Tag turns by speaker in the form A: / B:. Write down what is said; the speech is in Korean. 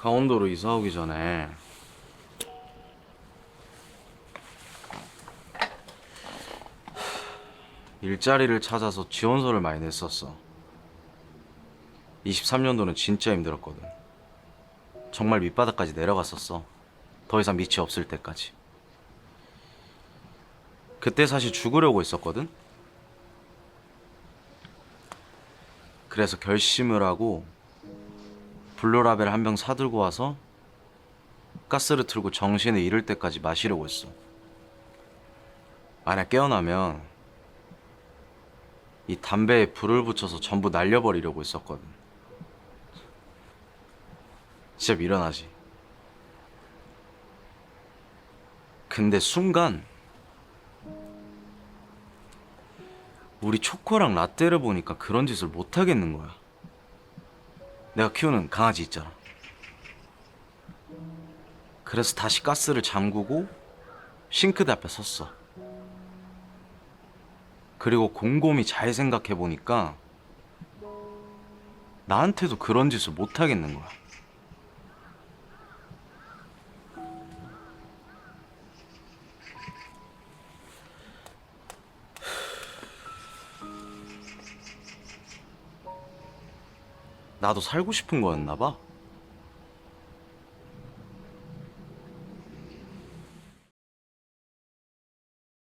A: 강원도로 이사 오기 전에 일자리를 찾아서 지원서를 많이 냈었어. 23년도는 진짜 힘들었거든. 정말 밑바닥까지 내려갔었어. 더 이상 밑이 없을 때까지. 그때 사실 죽으려고 했었거든. 그래서 결심을 하고 블루라벨 한 병 사들고 와서 가스를 틀고 정신을 잃을 때까지 마시려고 했어. 만약 깨어나면 이 담배에 불을 붙여서 전부 날려버리려고 했었거든. 진짜 미련하지. 근데 순간 우리 초코랑 라떼를 보니까 그런 짓을 못 하겠는 거야. 내가 키우는 강아지 있잖아. 그래서 다시 가스를 잠그고 싱크대 앞에 섰어. 그리고 곰곰이 잘 생각해 보니까 나한테도 그런 짓을 못 하겠는 거야. 나도 살고 싶은 거였나 봐.